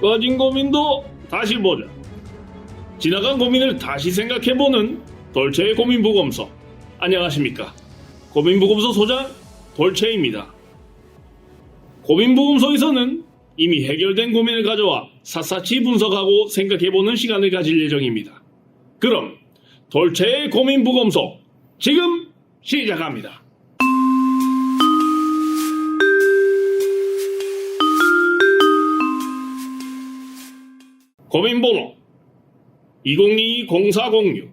꺼진 고민도 다시 보자. 지나간 고민을 다시 생각해보는 돌체의 고민부검서. 안녕하십니까. 고민부검서 소장 돌체입니다. 고민부검서에서는 이미 해결된 고민을 가져와 샅샅이 분석하고 생각해보는 시간을 가질 예정입니다. 그럼 돌체의 고민부검서 지금 시작합니다. 고민번호 2022-0406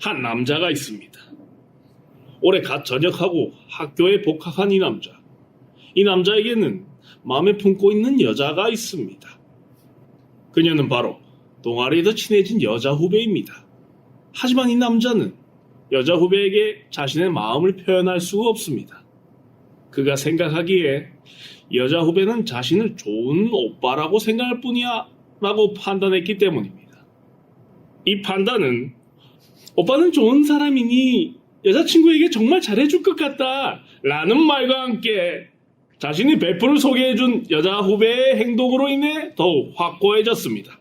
한 남자가 있습니다. 올해 갓 전역하고 학교에 복학한 이 남자. 이 남자에게는 마음에 품고 있는 여자가 있습니다. 그녀는 바로 동아리에서 친해진 여자 후배입니다. 하지만 이 남자는 여자 후배에게 자신의 마음을 표현할 수가 없습니다. 그가 생각하기에 여자 후배는 자신을 좋은 오빠라고 생각할 뿐이야 라고 판단했기 때문입니다. 이 판단은 오빠는 좋은 사람이니 여자친구에게 정말 잘해줄 것 같다 라는 말과 함께 자신이 베프를 소개해준 여자 후배의 행동으로 인해 더욱 확고해졌습니다.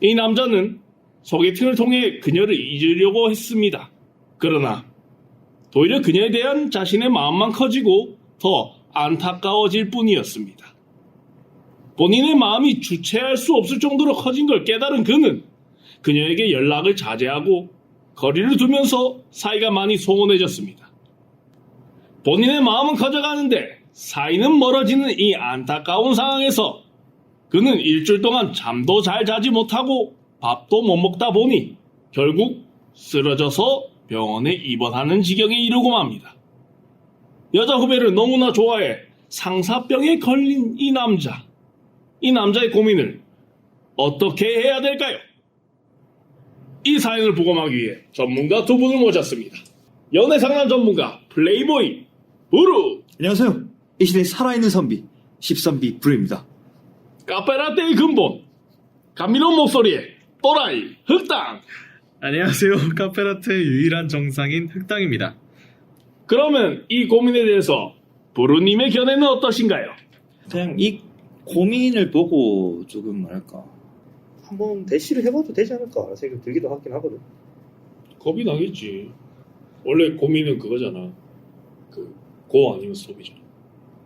이 남자는 소개팅을 통해 그녀를 잊으려고 했습니다. 그러나 도리어 그녀에 대한 자신의 마음만 커지고 더 안타까워질 뿐이었습니다. 본인의 마음이 주체할 수 없을 정도로 커진 걸 깨달은 그는 그녀에게 연락을 자제하고 거리를 두면서 사이가 많이 소원해졌습니다. 본인의 마음은 커져가는데 사이는 멀어지는 이 안타까운 상황에서 그는 일주일 동안 잠도 잘 자지 못하고 밥도 못 먹다 보니 결국 쓰러져서 병원에 입원하는 지경에 이르고 맙니다. 여자 후배를 너무나 좋아해 상사병에 걸린 이 남자. 이 남자의 고민을 어떻게 해야 될까요? 이 사연을 보고하기 위해 전문가 두 분을 모셨습니다. 연애 상담 전문가 플레이보이 부루 안녕하세요. 이 시대의 살아있는 선비, 십선비 부르입니다. 카페라떼의 근본 감미로운 목소리에 또라이 흑당 안녕하세요. 카페라트의 유일한 정상인 흑당입니다. 그러면 이 고민에 대해서 부루님의 견해는 어떠신가요? 그냥 이 고민을 보고 조금 뭐랄까 한번 대시를 해봐도 되지 않을까 생각 들기도 하긴 하거든. 겁이 나겠지. 원래 고민은 그거잖아. 그고 아니면 스톱이죠.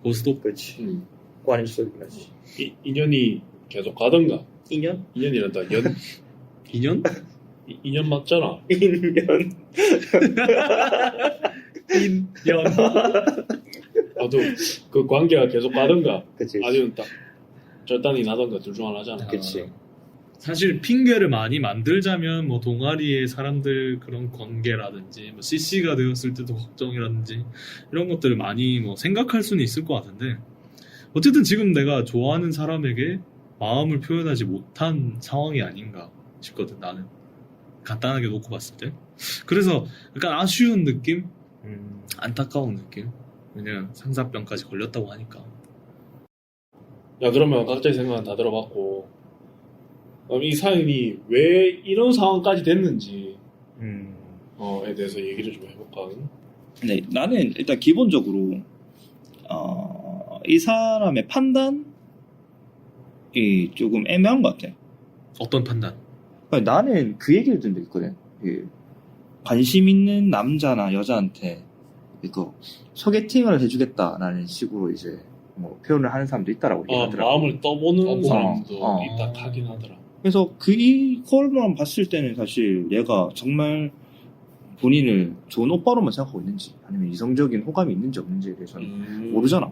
고스톱 그렇지. 음. 관이 있어야긴 하지. 이, 인연이 계속 가던가. 2년? 인연이란다. 연 2년? 이- 인연 맞잖아. 1년. 인연. 나도 그 관계가 계속 가던가. 그치. 아니면 딱 절단이 나던가 둘 중 하나잖아. 그치. 사실 핑계를 많이 만들자면 뭐 동아리의 사람들 그런 관계라든지 뭐 CC가 되었을 때도 걱정이라든지 이런 것들을 많이 뭐 생각할 수는 있을 것 같은데 어쨌든 지금 내가 좋아하는 사람에게 마음을 표현하지 못한 상황이 아닌가 싶거든 나는 간단하게 놓고 봤을 때 그래서 약간 아쉬운 느낌 음. 안타까운 느낌 왜냐면 상사병까지 걸렸다고 하니까 야 그러면 각자의 생각은 다 들어봤고 그럼 이 사연이 왜 이런 상황까지 됐는지 음. 어에 대해서 얘기를 좀 해볼까? 네, 나는 일단 기본적으로 어, 이 사람의 판단이 조금 애매한 것 같아. 어떤 판단? 나는 그 얘기를 든적 있거든. 그 관심 있는 남자나 여자한테 이거 소개팅을 해주겠다라는 식으로 이제 뭐 표현을 하는 사람도 있다라고 어, 얘기하더라고. 마음을 떠보는 어, 사람도 어. 있다 하긴 하더라. 그래서 그 이걸만 봤을 때는 사실 얘가 정말 본인을 좋은 오빠로만 생각하고 있는지 아니면 이성적인 호감이 있는지 없는지에 대해서는 음. 모르잖아.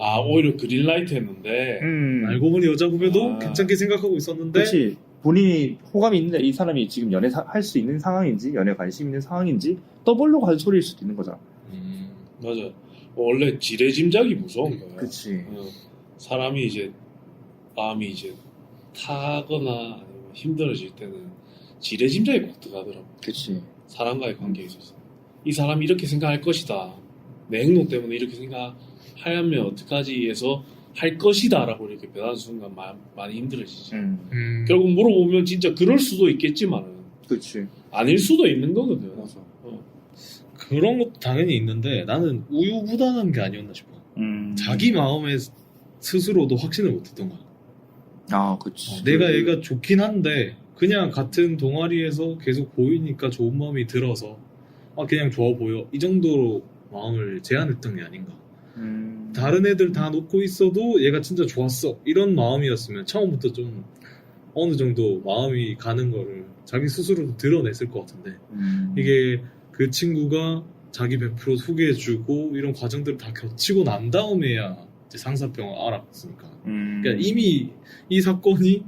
아 오히려 그린라이트 했는데 음. 알고 보니 여자 후배도 아. 괜찮게 생각하고 있었는데 그렇지. 본인이 호감이 있는데 이 사람이 지금 연애 할 수 있는 상황인지 연애 관심 있는 상황인지 떠보려고 한 소리일 수도 있는 거잖아. 음, 맞아. 원래 지레 짐작이 무서운 거야. 그치. 어, 사람이 이제 마음이 이제 타거나 아니면 힘들어질 때는 지레 짐작이 꼭 들어가더라고. 그치. 사람과의 관계에 있어서 이 사람이 이렇게 생각할 것이다. 내 행동 때문에 이렇게 생각하면 어떡하지 해서 할 것이다라고 이렇게 변하는 순간 마- 많이 힘들어지지. 음. 음, 결국 물어보면 진짜 그럴 수도 있겠지만은 그치. 아닐 수도 있는 거거든. 맞아. 어. 그런 것도 당연히 있는데 나는 우유부단한 게 아니었나 싶어. 음. 자기 마음에 스스로도 확신을 못했던 거야. 아, 그치. 어, 내가 얘가 좋긴 한데 그냥 같은 동아리에서 계속 보이니까 좋은 마음이 들어서 아 그냥 좋아 보여 이 정도로 마음을 제한했던 게 아닌가. 음. 다른 애들 다 놓고 있어도 얘가 진짜 좋았어 이런 마음이었으면 처음부터 좀 어느 정도 마음이 가는 거를 자기 스스로도 드러냈을 것 같은데 음. 이게 그 친구가 자기 100% 소개해주고 이런 과정들을 다 겹치고 난 다음에야 이제 상사병을 알았으니까 음. 그러니까 이미 이 사건이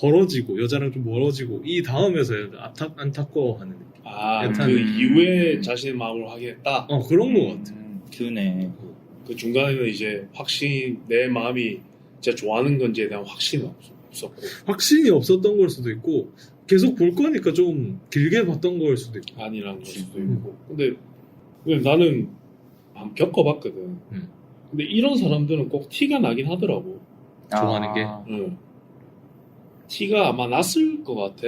벌어지고 여자랑 좀 멀어지고 이 다음에서 안타, 안타까워하는 느낌 아, 그 이후에 자신의 마음을 확인했다. 어 그런 거 같아 음, 그네. 그 중간에는 이제 확신, 내 마음이 진짜 좋아하는 건지에 대한 확신은 없- 없었고. 확신이 없었던 걸 수도 있고 계속 볼 거니까 좀 길게 봤던 걸 수도 있고 아니라는 걸 수도 음. 있고. 근데, 근데 나는 한 겪어봤거든. 음. 근데 이런 사람들은 꼭 티가 나긴 하더라고. 좋아하는 게? 아, 응. 티가 아마 났을 것 같아.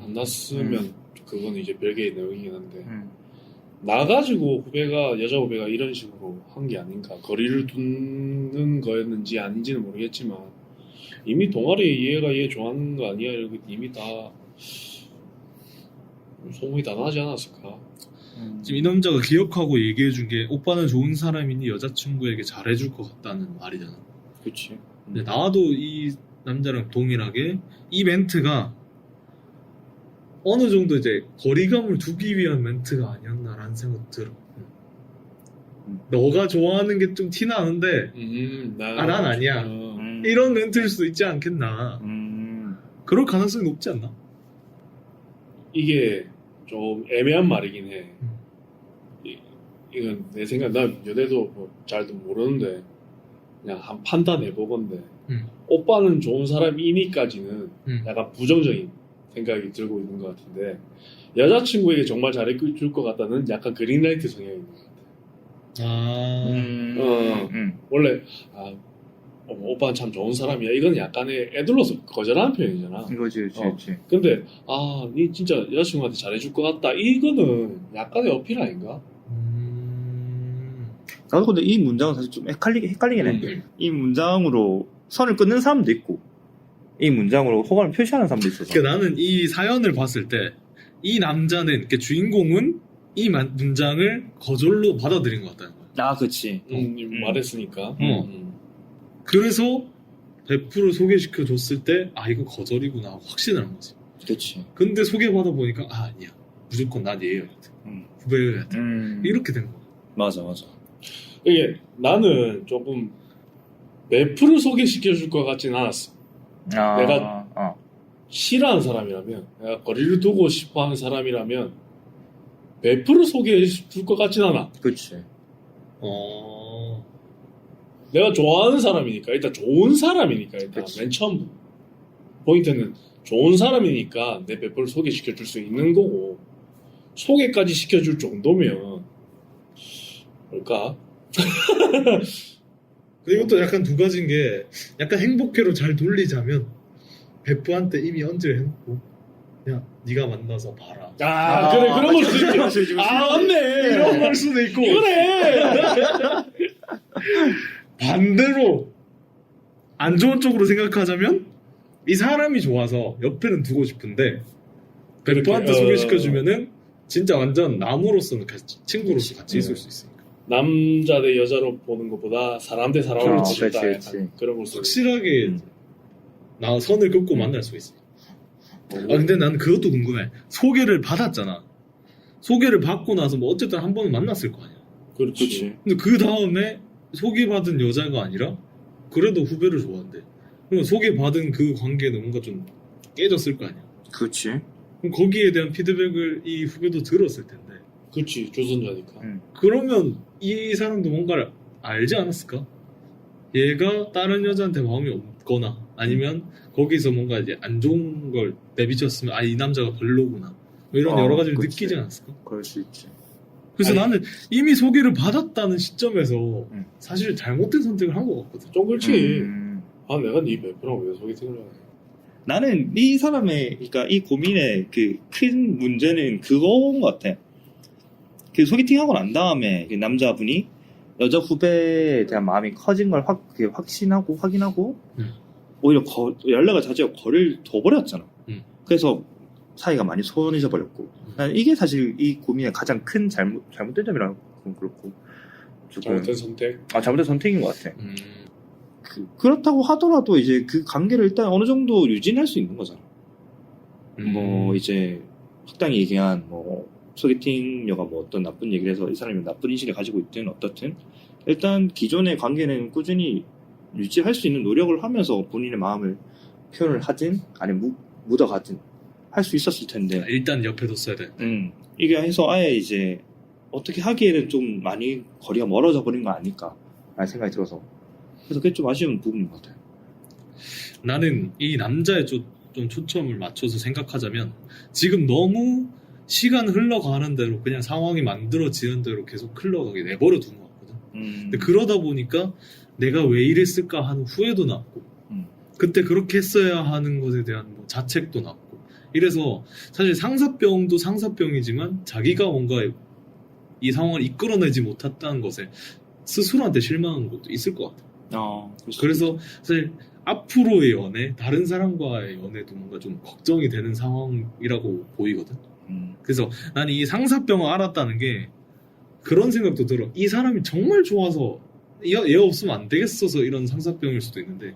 안 음. 났으면 그건 이제 별개의 내용이긴 한데. 음. 나가지고 후배가, 여자 후배가 이런 식으로 한 게 아닌가. 거리를 두는 거였는지 아닌지는 모르겠지만, 이미 동아리에 얘가 얘 좋아하는 거 아니야? 이렇게 이미 다, 소문이 다 나지 않았을까? 음. 지금 이 남자가 기억하고 얘기해준 게 오빠는 좋은 사람이니 여자친구에게 잘해줄 것 같다는 말이잖아 그치. 근데 나도 이 남자랑 동일하게 이 멘트가 어느 정도 이제 거리감을 두기 위한 멘트가 아니었나라는 생각 들어. 음. 너가 좋아하는 게 좀 티나는데 음, 나, 아, 난 아니야. 어, 음. 이런 멘트일 수도 있지 않겠나. 음. 그럴 가능성이 높지 않나? 이게 좀 애매한 말이긴 해. 음. 이, 이건 내 생각, 나 연애도 뭐 잘도 모르는데, 그냥 한 판단 해보건데, 음. 오빠는 좋은 사람이니까지는 음. 약간 부정적인 생각이 들고 있는 것 같은데, 여자친구에게 정말 잘해줄 것 같다는 약간 그린라이트 성향이 있는 것 같아. 아, 음. 어. 음. 원래, 아, 어, 오빠는 참 좋은 사람이야. 이건 약간의 애들로서 거절하는 표현이잖아. 이거지, 그치, 어. 그치. 근데, 아, 니 진짜 여자친구한테 잘해줄 것 같다. 이거는 약간의 어필 아닌가? 음, 나도 근데 이 문장은 사실 좀 헷갈리게, 헷갈리긴 해. 음. 이 문장으로 선을 끊는 사람도 있고, 이 문장으로 호감을 표시하는 사람도 있어서. 그러니까 나는 이 사연을 봤을 때 이 남자는 이렇게 주인공은 이 만- 문장을 거절로 받아들인 것 같다는 거야. 아, 그치. 음, 음. 말했으니까. 어. 음. 그래서 100% 소개시켜 줬을 때 아 이거 거절이구나 하고 확신을 한 거지. 그치. 근데 소개받아 보니까 아 아니야 무조건 난 얘여야 돼. 음. 후배여야 돼. 음. 이렇게 된 거야. 맞아, 맞아. 이게 나는 조금 매프를 소개시켜 줄 것 같진 않았어. 아, 내가- 아. 싫어하는 사람이라면, 내가 거리를 두고 싶어 하는 사람이라면, 매프를 소개해 줄 것 같진 않아. 그치. 어. 내가 좋아하는 사람이니까, 일단 좋은 사람이니까, 일단 그치. 맨 처음 포인트는 좋은 사람이니까 내 매프를 소개시켜 줄 수 있는 거고, 소개까지 시켜줄 정도면, 뭘까? 근데 이것도 약간 두 가지인 게 약간 행복회로 잘 돌리자면 베프한테 이미 언질 해놓고 야 네가 만나서 봐라. 아, 그래, 그런 걸 수도 있지. 맞지, 아, 맞네. 이런 걸 수도 있고 이거네. 반대로 안 좋은 쪽으로 생각하자면 이 사람이 좋아서 옆에는 두고 싶은데 베프한테 어. 소개시켜주면은 진짜 완전 남으로서는 같이, 친구로서 같이 있을 수 있으니까 남자 대 여자로 보는 것보다 사람 대 사람으로 약간 그렇지. 그런 걸 확실하게 음. 나 선을 긋고 음. 만날 수 있어. 있고. 아 근데 난 그것도 궁금해. 소개를 받았잖아. 소개를 받고 나서 뭐 어쨌든 한 번은 만났을 거 아니야. 그렇지. 근데 그 다음에 소개받은 여자가 아니라 그래도 후배를 좋아한대. 그럼 소개받은 그 관계는 뭔가 좀 깨졌을 거 아니야. 그치. 그럼 거기에 대한 피드백을 이 후배도 들었을 텐데. 그렇지. 조선자니까. 음. 그러면 이 사람도 뭔가를 알지 않았을까? 얘가 다른 여자한테 마음이 없거나 아니면 거기서 뭔가 이제 안 좋은 걸 내비쳤으면 아 이 남자가 별로구나 뭐 이런 어, 여러 가지를 그치. 느끼지 않았을까? 그럴 수 있지. 그래서 아니. 나는 이미 소개를 받았다는 시점에서 음. 사실 잘못된 선택을 한 것 같거든. 좀 그렇지. 음. 아, 내가 네 매프랑 왜 소개팅을 해? 나는 이 사람의, 그러니까 이 고민의 그 큰 문제는 그거인 것 같아. 그 소개팅 하고 난 다음에 그 남자분이 여자 후배에 대한 마음이 커진 걸 확, 그 확신하고 확인하고 음. 오히려 거- 연락을 자제하고 거리를 둬버렸잖아. 음. 그래서 사이가 많이 소원해져 버렸고 난 이게 사실 이 고민의 가장 큰 잘못 잘못된 점이라고 그렇고 조금 잘못된 선택. 아 잘못된 선택인 것 같아. 음, 그, 그렇다고 하더라도 이제 그 관계를 일단 어느 정도 유지할 수 있는 거잖아. 음. 뭐 이제 학당이 얘기한 뭐 소개팅녀가 뭐 어떤 나쁜 얘기를 해서 이 사람이 나쁜 인식을 가지고 있든 어떻든 일단 기존의 관계는 꾸준히 유지할 수 있는 노력을 하면서 본인의 마음을 표현을 하든 아니면 무, 묻어가든 할 수 있었을 텐데 일단 옆에 뒀어야 돼. 음, 이게 해서 아예 이제 어떻게 하기에는 좀 많이 거리가 멀어져 버린 거 아닐까 라는 생각이 들어서 그래서 그게 좀 아쉬운 부분인 것 같아요 나는 이 남자에 좀, 좀 초점을 맞춰서 생각하자면 지금 너무 시간 흘러가는 대로 그냥 상황이 만들어지는 대로 계속 흘러가게 내버려 둔 것 같거든. 음, 근데 그러다 보니까 내가 왜 이랬을까 하는 후회도 났고 음. 그때 그렇게 했어야 하는 것에 대한 뭐 자책도 났고 이래서 사실 상사병도 상사병이지만 자기가 뭔가 이 상황을 이끌어내지 못했다는 것에 스스로한테 실망한 것도 있을 것 같아. 어, 그래서 사실 앞으로의 연애, 다른 사람과의 연애도 뭔가 좀 걱정이 되는 상황이라고 보이거든. 음, 그래서 나는 이 상사병을 알았다는 게 그런 생각도 들어. 이 사람이 정말 좋아서 얘, 얘 없으면 안 되겠어서 이런 상사병일 수도 있는데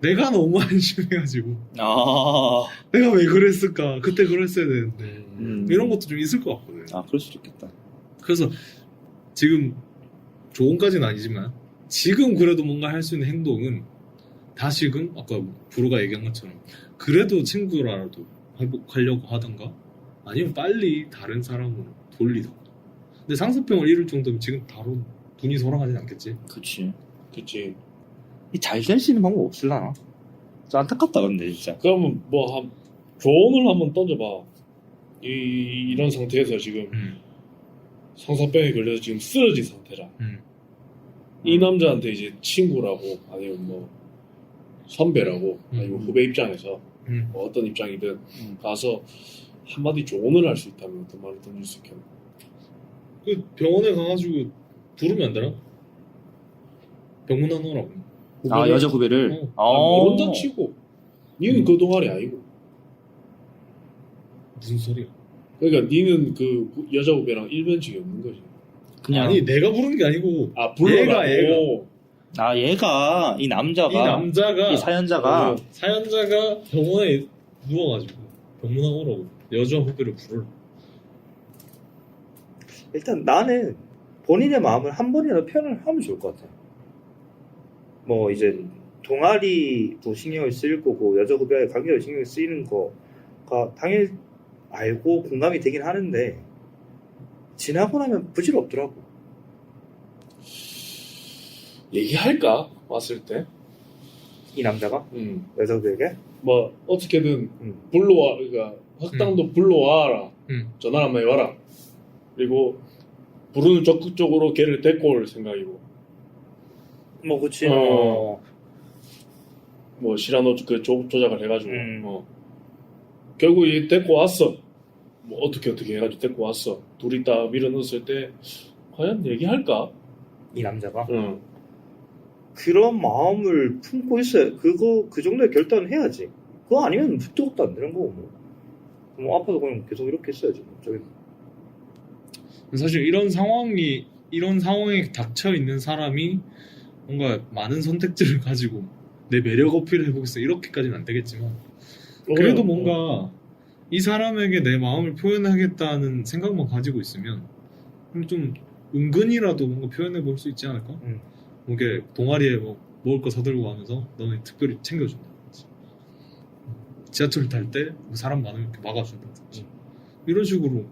내가 너무 안심해가지고 아, 내가 왜 그랬을까? 그때 그랬어야 되는데 음. 이런 것도 좀 있을 것 같거든. 아, 그럴 수도 있겠다. 그래서 지금 조언까지는 아니지만 지금 그래도 뭔가 할 수 있는 행동은 다시금 아까 부르가 얘기한 것처럼 그래도 친구라도 회복하려고 하던가 아니면 빨리 다른 사람으로 돌리던가 근데 상습병을 이룰 정도면 지금 바로 눈이 돌아가진 않겠지 그치. 그치. 잘 될 수 있는 방법 없을라나? 좀 안타깝다, 근데, 진짜. 그러면 뭐 한, 조언을 한번 던져봐. 이, 이런 상태에서 지금 음, 상사병에 걸려서 지금 쓰러진 상태라. 음. 이 남자한테 이제 친구라고 아니면 뭐 선배라고 아니면 음. 후배 입장에서 음. 뭐 어떤 입장이든 음. 가서 한마디 조언을 할 수 있다면 어떤 말을 던질 수 있겠나? 그 병원에 가가지고 부르면 안 되나? 병문 안 오라고 아, 여자 후배를? 어. 아, 어. 모른다 치고 니는 그 동아리 아니고 무슨 소리야 그러니까 니는 그 후- 여자 후배랑 일면식이 없는 거지. 그냥. 아니 내가 부른 게 아니고 아 불러라고. 얘가, 아, 얘가, 이 남자가. 이 남자가 이 사연자가. 어. 사연자가 병원에 누워가지고 병문안 오라고 여자 후배를 부르라 일단 나는 본인의 마음을 한 번이라도 표현을 하면 좋을 것 같아. 뭐 이제 동아리도 신경을 쓰일 거고 여자 후배와의 관계도 신경을 쓰이는 거가 당연히 알고 공감이 되긴 하는데 지나고 나면 부질없더라고. 얘기할까 왔을 때. 이 남자가 음. 여자 후배에게 뭐 어떻게든 음. 불러와 그러니까 학당도 불러와라. 음. 전화 한번 해와라. 그리고 부르는 적극적으로 걔를 데리고 올 생각이고 뭐 그치. 어. 어. 뭐 시라노 그 조, 조작을 해가지고 음. 어. 결국 얘 데리고 왔어. 뭐 어떻게 어떻게 해가지고 데리고 왔어. 둘이 딱 밀어넣었을 때 과연 얘기할까? 이 남자가 응. 그런 마음을 품고 있어야 그거 그 정도의 결단을 해야지. 그거 아니면 뚝뚝도 안 되는 거고 뭐. 뭐 아파도 그냥 계속 이렇게 있어야지. 뭐. 저기 사실 이런 상황이 이런 상황에 닥쳐 있는 사람이 뭔가 많은 선택지를 가지고 내 매력 어필을 해보겠어. 이렇게까지는 안 되겠지만. 그래도 어, 뭔가 이 사람에게 내 마음을 표현하겠다는 생각만 가지고 있으면 좀 은근히라도 뭔가 표현해 볼 수 있지 않을까? 음. 뭐 이게 동아리에 뭐 먹을 거 사들고 가면서 너는 특별히 챙겨준다든지 지하철 탈 때 사람 많으면 이렇게 막아준다든지 이런 식으로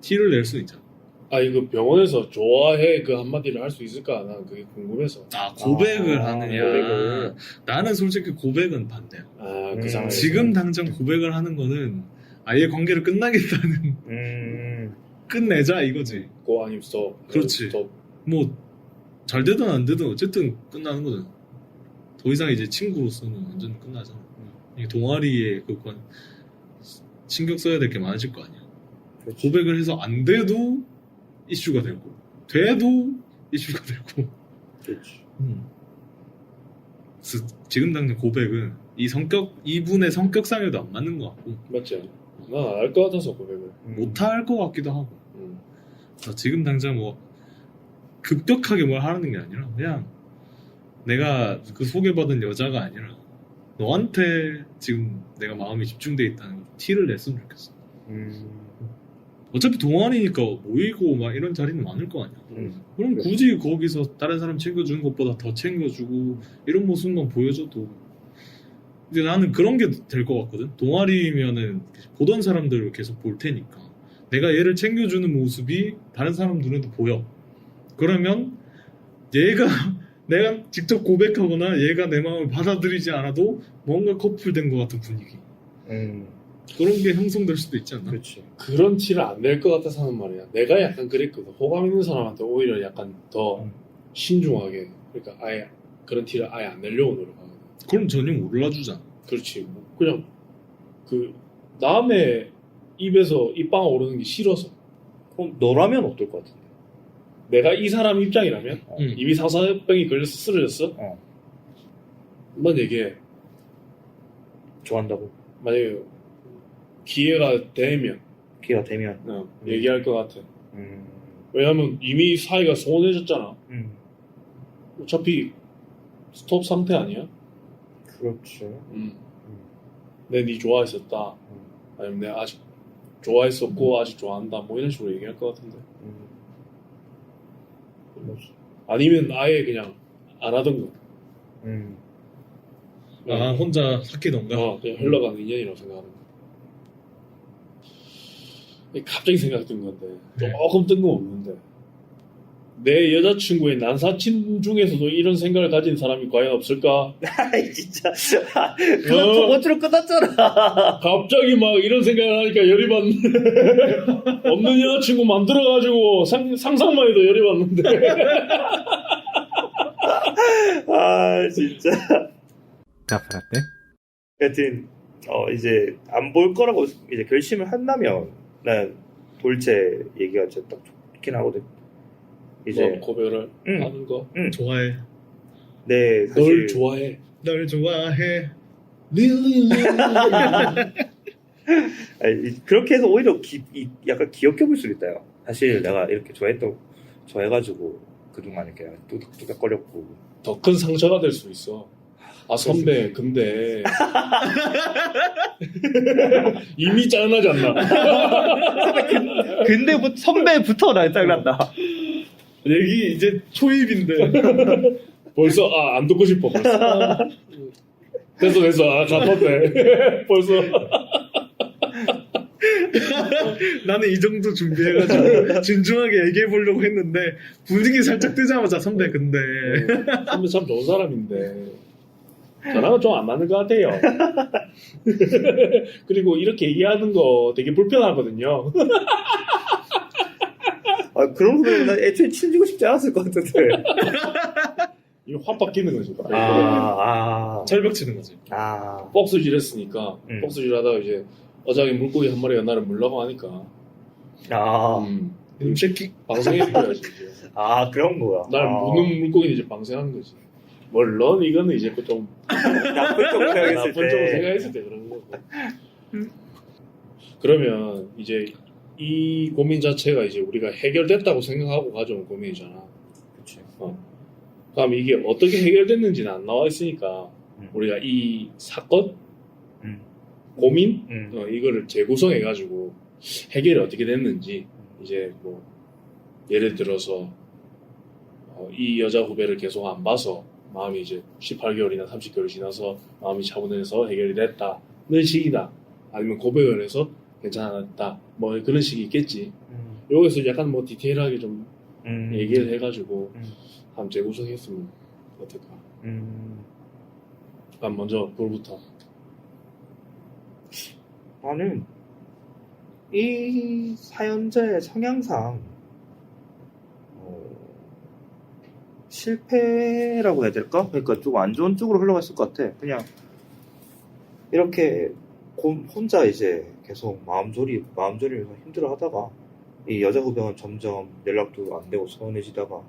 티를 낼 수 있잖아. 아 이거 병원에서 좋아해 그 한마디를 할 수 있을까? 난 그게 궁금해서. 아 고백을 아, 하느냐? 고백을. 나는 솔직히 고백은 반대야. 아그 음. 지금 당장 고백을 하는 거는 아예 관계를 끝나겠다는 음. 끝내자 이거지. 고 아니면 스톱. 그렇지. 뭐 잘 되든 안 되든 어쨌든 끝나는 거잖아. 더 이상 이제 친구로서는 완전 끝나잖아. 이 동아리에 그 관- 신경 써야 될 게 많아질 거 아니야. 고백을 해서 안 돼도 이슈가 되고 돼도 이슈가 되고 그렇지. 그래서 지금 당장 고백은 이 성격 이분의 성격상에도 안 맞는 것 같고 맞지? 난 알 것 같아서 고백을. 음. 못할 것 같기도 하고 음. 그래서 지금 당장 뭐 급격하게 뭘 하는 게 아니라 그냥 내가 그 소개받은 여자가 아니라 너한테 지금 내가 마음이 집중돼 있다는 걸 티를 냈으면 좋겠어. 음. 어차피 동아리니까 모이고 막 이런 자리는 많을 거 아니야. 음. 그럼 굳이 거기서 다른 사람 챙겨주는 것보다 더 챙겨주고 이런 모습만 보여줘도 근데 나는 그런 게 될 것 같거든 동아리면은 보던 사람들을 계속 볼 테니까 내가 얘를 챙겨주는 모습이 다른 사람 눈에도 보여 그러면 얘가 내가 직접 고백하거나 얘가 내 마음을 받아들이지 않아도 뭔가 커플된 것 같은 분위기 음. 그런 게 형성될 수도 있지 않나? 그렇지. 그런 티를 안 낼 것 같아서 하는 말이야. 내가 약간 그랬거든. 호감 있는 사람한테 오히려 약간 더 음. 신중하게. 그러니까 아예 그런 티를 아예 안 내려고 노력하거든. 그럼 전혀 몰라주잖아 그렇지. 뭐 그냥 그 남의 입에서 입방 오르는 게 싫어서. 그럼 너라면 어떨 것 같은데? 내가 이 사람 입장이라면 어. 응. 이미 상사병이 걸려서 쓰러졌어. 어. 한번 얘기해. 좋아한다고 만약에 기회가 되면 기회가 되면. 어, 음. 얘기할 것 같아. 음. 왜냐면 이미 사이가 소원해졌잖아. 음. 어차피 스톱 상태 아니야? 그렇지. 음. 내니 좋아했었다. 음. 아니면 내가 아직 좋아했었고 아직 좋아한다. 뭐 이런 식으로 얘기할 것 같은데. 음. 아니면 아예 그냥 안 하던 거. 음. 아 혼자 삭히던가 어, 그냥 흘러가는 인연이라고 생각하는 거. 갑자기 생각든 건데 네. 조금 뜬금없는데 내 여자친구의 난사친 중에서도 이런 생각을 가진 사람이 과연 없을까? 아이 진짜. 어. 그건 저번 주로 끝났잖아. 갑자기 막 이런 생각을 하니까 열이 받네. 없는 여자친구 만들어가지고 상, 상상만 해도 열이 받는데. 아 진짜. 카페라떼? 하여튼 어 이제 안 볼 거라고 이제 결심을 한다면 난 돌체 얘기가 진짜 딱 좋긴 하거든. 이제 뭐 고백을 응. 하는 거. 좋아해 네 사실 널 좋아해. 널 좋아해 아니, 이- 그렇게 해서 오히려 기, 이- 약간 귀엽게 볼 수도 있다요. 사실 내가 이렇게 좋아했던 좋아해가지고 그동안 이렇게 뚜덕뚜덕거렸고 더큰 상처가 될 수 있어. 아 선배 근데. 이미 짜증나지 않나? 근데 뭐 선배부터 날 짜증난다. 얘기 이제 초입인데. 벌써 아 안 듣고 싶어. 벌써. 됐어 됐어. 아 갚았대 벌써. 나는 이 정도 준비해가지고 진중하게 얘기해 보려고 했는데 분위기 살짝 뜨자마자 선배 근데. 선배 참 좋은 사람인데 저랑은 좀 안 맞는 것 같아요. 그리고 이렇게 얘기하는 거 되게 불편하거든요. 아 그런 난 애초에 친지고 싶지 않았을 것 같은데. 이거 확 바뀌는 거지. 아, 아, 철벽 치는 거지 아. 복수질 했으니까 음. 복수질 하다가 이제 어장에 물고기 한 마리가 나를 물라고 하니까 아, 음, 이 새끼 방생해줘야지 이제. 아 그런 거야. 날 아. 무는 물고기는 이제 방생하는 거지. 물론 이거는 이제 좀 나쁜 쪽으로 생각했을 나쁜 때. 쪽으로 생각했을 때 그런 거고. 그러면 이제 이 고민 자체가 이제 우리가 해결됐다고 생각하고 가져온 고민이잖아. 그치. 그럼 이게 어떻게 해결됐는지는 안 나와 있으니까 음. 우리가 이 사건, 음. 고민, 음. 어, 이거를 재구성해 가지고 해결이 어떻게 됐는지 이제 뭐 예를 들어서 어, 이 여자 후배를 계속 안 봐서 마음이 이제 18개월이나 30개월 지나서 마음이 차분해서 해결이 됐다는 식이다 아니면 고백을 해서 괜찮았다 뭐 그런 식이 있겠지 음. 여기서 약간 뭐 디테일하게 좀 음. 얘기를 해가지고 음. 한번 재구성했으면 어떨까 음. 그럼 먼저 불부터 나는 이 사연자의 성향상 어, 실패라고 해야 될까? 그러니까 좀 안 좋은 쪽으로 흘러갔을 것 같아. 그냥 이렇게 고- 혼자 이제 계속 마음졸이 마음졸이면서 힘들어하다가 이 여자 후배가 점점 연락도 안 되고 서운해지다가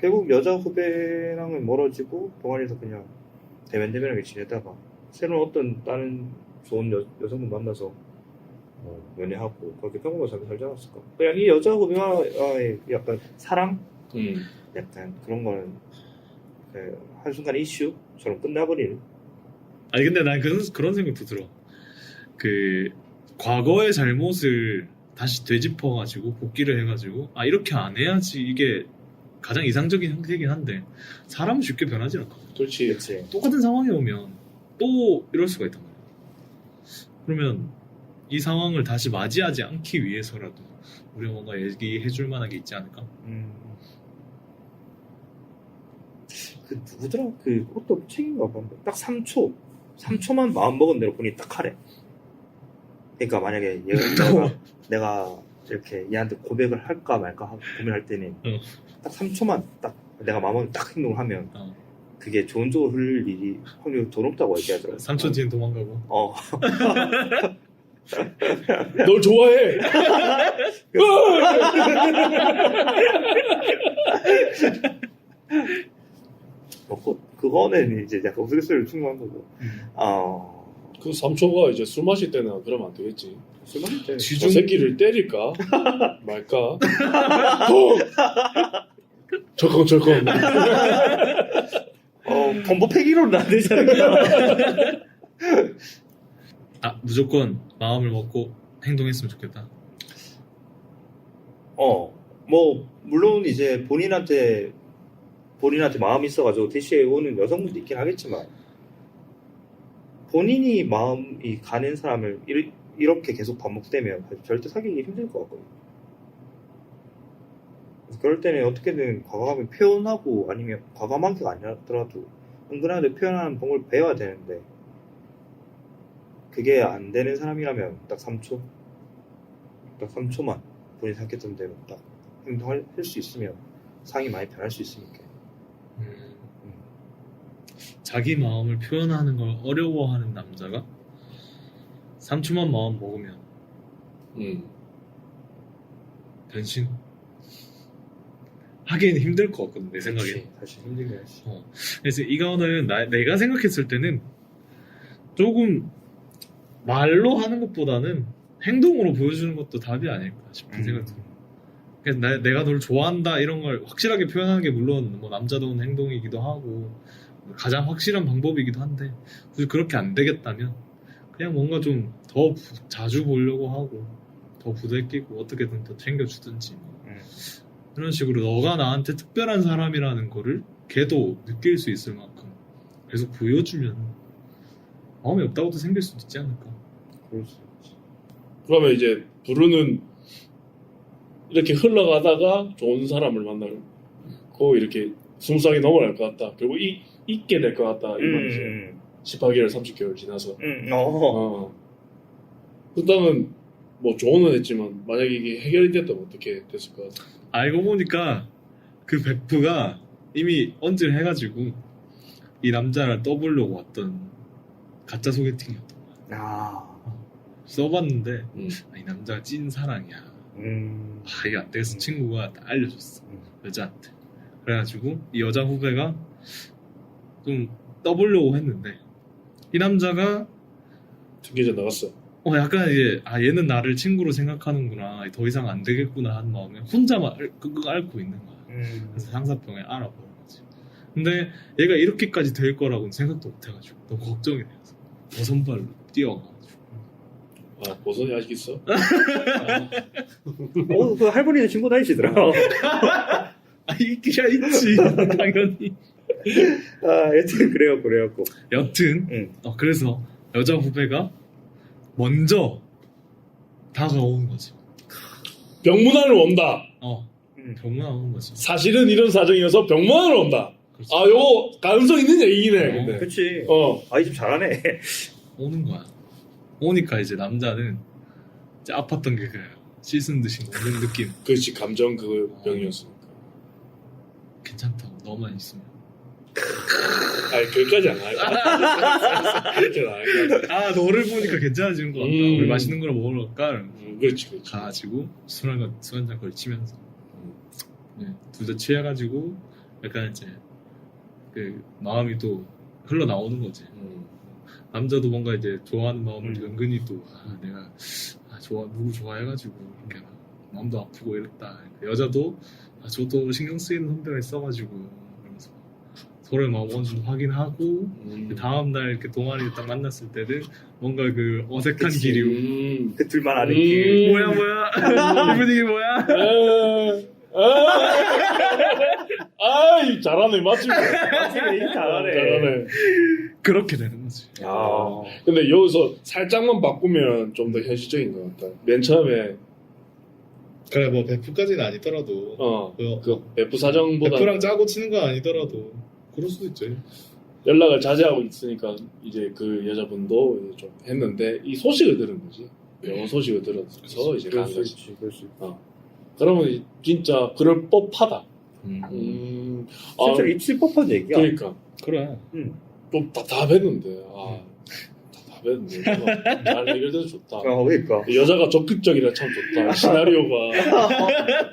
결국 여자 후배랑은 멀어지고 동아리에서 그냥 대면 대면하게 지내다가 새로운 어떤 다른 좋은 여, 여성분 만나서 어, 연애하고 그렇게 평범하게 잘 살지 않았을까 그냥 이 여자 후배와의 약간 사랑 음. 약간 그런 거는 그 한순간 이슈처럼 끝나버리는 아니 근데 난 그런 그런 생각도 들어. 그 과거의 잘못을 다시 되짚어가지고 복귀를 해가지고 아 이렇게 안 해야지 이게 가장 이상적인 형태이긴 한데 사람은 쉽게 변하지 않거든. 그렇지. 그치 똑같은 상황이 오면 또 이럴 수가 있단 말이야. 그러면 이 상황을 다시 맞이하지 않기 위해서라도 우리가 뭔가 얘기해 줄 만한 게 있지 않을까? 음. 그 누구더라? 그 그것도 책인가 봐. 딱 3초. 3초만 마음 먹은 대로 본인이 딱 하래. 그러니까 만약에 얘가 내가, 내가 이렇게 얘한테 고백을 할까 말까 하고 고민할 때는 어. 딱 3초만 딱 내가 마음을 딱 행동을 하면 어. 그게 좋은 쪽으로 흘릴 일이 확률이 더 높다고 얘기하더라고. 3초 뒤엔 도망가고 어. 널 좋아해. 뭐, 그거는 이제 약간 우스갯소리로 충분한 거고. 어. 그 3초가 이제 술 마실 때는 그러면 안 되겠지. 술 마실 때. 쥐- 저 새끼를 때릴까? 말까? 통! 철컹철컹. 어, 범법 폐기로는 안 되잖아. 아 무조건 마음을 먹고 행동했으면 좋겠다. 어, 뭐, 물론 이제 본인한테, 본인한테 마음이 있어가지고 대시에 오는 여성분도 있긴 하겠지만, 본인이 마음이 가는 사람을 이르- 이렇게 계속 반복되면 절대 사귀기 힘들 것 같거든요. 그럴 때는 어떻게든 과감하게 표현하고 아니면 과감한 게 아니더라도 은근하게 표현하는 방법을 배워야 되는데, 그게 안 되는 사람이라면 딱 3초? 딱 3초만 본인이 생각했던 대로 딱 행동할 수 있으면 상이 많이 변할 수 있으니까. 음. 자기 마음을 표현하는 걸 어려워하는 남자가 3초만 마음 먹으면 음. 변신 하기는 힘들 것 같거든 내 생각에. 그치, 사실 힘들긴 하지. 그래서 이거는 나- 내가 생각했을 때는 조금 말로 하는 것보다는 행동으로 보여주는 것도 답이 아닐까 싶은 음. 생각이 들어. 그래서 나- 내가 널 좋아한다 이런 걸 확실하게 표현하는 게 물론 뭐 남자다운 행동이기도 하고 가장 확실한 방법이기도 한데 굳이 그렇게 안 되겠다면 그냥 뭔가 좀 더 자주 보려고 하고 더 부대 끼고 어떻게든 더 챙겨주든지 뭐 음. 그런 식으로 너가 나한테 특별한 사람이라는 거를 걔도 느낄 수 있을 만큼 계속 보여주면 마음이 없다고도 생길 수도 있지 않을까. 그럴 수 있지. 그러면 이제 부르는 이렇게 흘러가다가 좋은 사람을 만나고 이렇게 스무 살이 넘어갈 것 같다. 결국 이, 있게 될 것 같다. 이 말이지. 음, 18개월, 30개월 지나서. 음, 어. 어. 그다음은 뭐 조언은 했지만 만약에 이게 해결이 됐다면 어떻게 됐을 것 같아? 알고 보니까 그 베프가 이미 언질 해가지고 이 남자를 떠보려고 왔던 가짜 소개팅이었던 거야. 아, 써봤는데 음. 아, 이 남자가 찐 사랑이야. 음, 아 이게 안 되겠어. 친구가 다 알려줬어. 음. 여자한테. 그래가지고 이 여자 후배가 좀 떠보려고 했는데 이 남자가 특기자 나갔어. 어 약간 이제 아 얘는 나를 친구로 생각하는구나 더 이상 안 되겠구나 하는 마음에 혼자만 알- 끙끙 앓고 있는 거야 음. 그래서 상사병에 알아보는 거지 근데 얘가 이렇게까지 될 거라고는 생각도 못 해가지고 너무 걱정이 돼서 버선발로 뛰어가가지고 아 보선이 아직 있어? 어, 그 할머니는 친구 다니시더라. 아 있기야 있지 당연히 아, 여튼 그래요, 그래갖고. 여튼 응. 어, 그래서 여자 후배가 먼저 다가오는 거지 병문안을 온다. 어 음. 병문안 오는 거지 사실은 이런 사정이어서 병문안을 온다. 그렇지. 아 요거 가능성 있는 얘기네. 근데. 그치. 어. 아, 이 집 잘하네. 오는 거야. 오니까 이제 남자는 이제 아팠던 게 그래요. 씻은 듯이 녹는 느낌. 그렇지 감정 그 병이었으니까. 괜찮다고 너만 있으면. 아니 그기까지 안. 그렇게는 안 하니까. 아 너를 보니까 괜찮아지는 것 같다. 음. 우리 맛있는 거나 먹으러 갈까? 음, 그렇지 그렇지. 가가지고 술 한잔 술 한잔 걸치면서 음. 네, 둘다 취해가지고 약간 이제 그 마음이 또 흘러 나오는 거지. 음. 남자도 뭔가 이제 좋아하는 마음을 음. 은근히 또 아, 내가 아, 좋아 누구 좋아해가지고 이렇게 막 마음도 아프고 이랬다. 여자도 아, 저도 신경 쓰이는 선배가 있어가지고 그러면서 서로의 마음 어느 정도 확인하고 음. 그 다음 날 이렇게 동아리 딱 만났을 때는 뭔가 그 어색한 그치. 기류 음. 그 둘만 아는 음. 길. 뭐야 뭐야 이 분위기 뭐야 아, 이 잘하네 맞지? 이 잘하네. 잘하네. 그렇게 되는 거지. 아, 근데 여기서 살짝만 바꾸면 좀 더 현실적인 것 같다. 맨 처음에 그래 뭐 베프까지는 아니더라도 어, 그, 그 사정보다 베프랑 짜고 치는 건 아니더라도 그럴 수도 있지. 연락을 자제하고 있으니까 이제 그 여자분도 이제 좀 했는데 이 소식을 들은 거지. 영어 소식을 들어서 이제 그럴 간수 거지. 있지, 그럴 수 있지. 그러면 진짜 그럴 법하다. 음. 음, 진짜 아, 입실 법한 얘기야. 그러니까 그래. 응. 좀 답답했는데 아 뭔가 잘 해결돼서 좋다. 어, 그러니까. 여자가 적극적이라 참 좋다. 시나리오가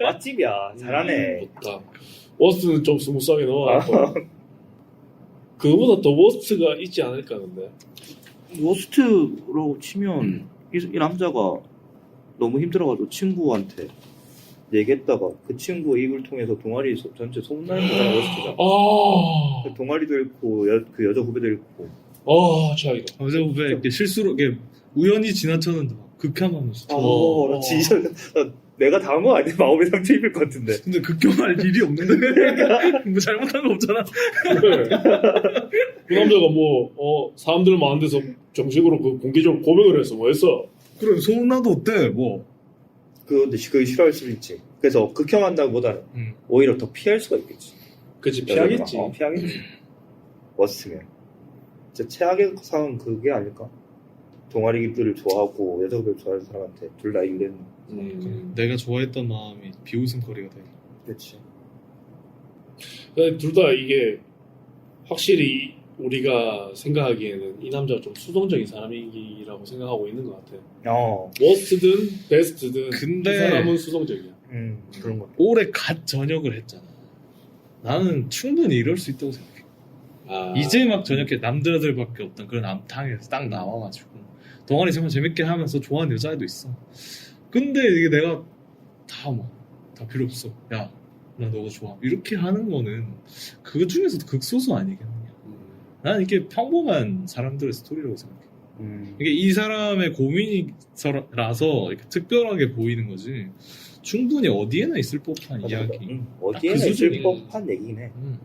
맛집이야. 잘하네. 좋다. 워스트는 좀 스무스하게 넘어갔고 그거보다 더 워스트가 있지 않을까 근데. 워스트로 치면 이, 이 남자가 너무 힘들어가지고 친구한테 얘기했다가 그 친구 입을 통해서 동아리 소- 전체 소문나는 거잖아 워스트가 아, 그 동아리도 잃고 여, 그 여자 후배도 잃고 아 최악이다. 어제 후배 이렇게 실수로 이렇게 우연히 지나쳤는데 막 극혐하면서. 어, 나 진짜 나 내가 당한 거 아니야 마음의 상처 입을 것 같은데 근데 극혐할 일이 없는데 뭐 잘못한 거 없잖아. 그래. 그 남자가 뭐 어, 사람들 많은 데서 정식으로 그 공개적으로 고백을 해서 뭐 했어? 그럼 소문나도 어때? 뭐. 그 근데 그게 싫어할 수도 있지 그래서 극혐한다기보다는 음. 오히려 더 피할 수가 있겠지 그치. 피하겠지. 어, 피하겠지 워스트면 진짜 최악의 상황은 그게 아닐까 동아리들을 좋아하고 여자 후배를 좋아하는 사람한테 둘다 이기는 음. 내가 좋아했던 마음이 비웃음거리가 돼. 그렇지 둘 다 이게 확실히 우리가 생각하기에는 이 남자가 좀 수동적인 사람이라고 생각하고 있는 것 같아. 어 워스트든 베스트든 근데- 이 사람은 수동적이야. 음, 그런 거 올해 갓 전역을 했잖아. 나는 충분히 이럴 수 있다고 생각해. 아, 이제 막 저녁에 남자들밖에 없던 그런 암탕에서 딱 나와가지고 동아리 생활 재밌게 하면서 좋아하는 여자애도 있어. 근데 이게 내가 다뭐다 필요 없어. 야, 나 너가 좋아. 이렇게 하는 거는 그 중에서도 극소수 아니겠느냐. 음, 난 이게 평범한 사람들의 스토리라고 생각해. 음. 이게 이 사람의 고민이라서 이렇게 특별하게 보이는 거지. 충분히 어디에나 있을 법한 맞아, 이야기. 맞아. 음, 그 어디에나 있을 수준이네. 법한 얘기긴 해 음.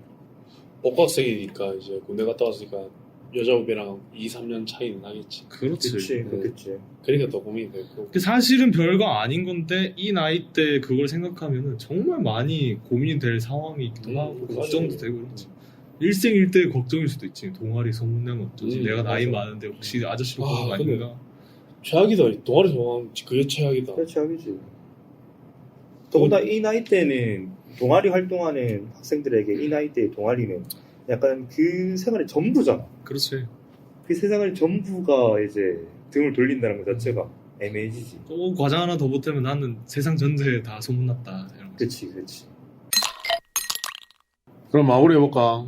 복학생이니까 이제 군대 갔다 왔으니까 여자 후배랑 2, 3년 차이는 나겠지. 그렇지. 그치 네. 그렇겠지 그러니까 더 고민이 됐고. 그 사실은 별거 아닌 건데 이 나이 때 그걸 생각하면은 정말 많이 고민이 될 상황이기도 음, 하고. 걱정도 되고 그렇지. 일생일대 걱정일 수도 있지. 동아리 소문나면 어쩌지? 음, 내가 나이 맞아. 많은데 혹시 아저씨로 아, 보는 거 근데- 아닌가? 최악이다. 동아리 상황 그게 최악이다. 그렇지 하겠지 더군다나 이 나이 때는 동아리 활동하는 학생들에게 이 나이 때 동아리는 약간 그 생활의 전부잖아 그렇지. 그 세상의 전부가 이제 등을 돌린다는 것 자체가 애매해지지 또 과장 하나 더 보태면 나는 세상 전체에 다 소문났다. 이런 거. 그치 그치 그럼 마무리 해볼까?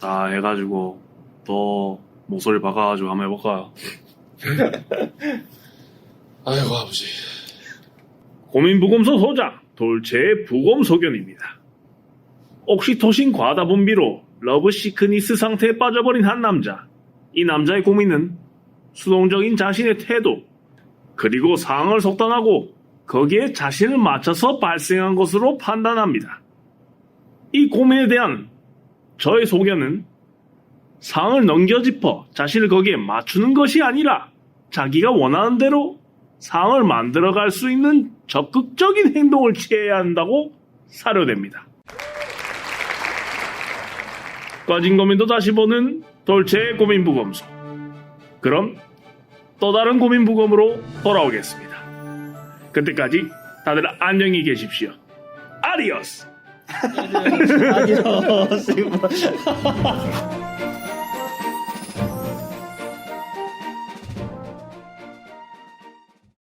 다 해가지고 더 목소리 바꿔가지고 한번 해볼까? 아이고 아버지 고민부검소 소장 돌체의 부검 소견입니다. 옥시토신 과다 분비로 러브 시크니스 상태에 빠져버린 한 남자. 이 남자의 고민은 수동적인 자신의 태도 그리고 상황을 속단하고 거기에 자신을 맞춰서 발생한 것으로 판단합니다. 이 고민에 대한 저의 소견은 상을 넘겨짚어 자신을 거기에 맞추는 것이 아니라 자기가 원하는 대로 상을 만들어갈 수 있는 적극적인 행동을 취해야 한다고 사료됩니다. 꺼진 고민도 다시 보는 돌체의 고민 부검소. 그럼 또 다른 고민 부검으로 돌아오겠습니다. 그때까지 다들 안녕히 계십시오. 아디오스! 지금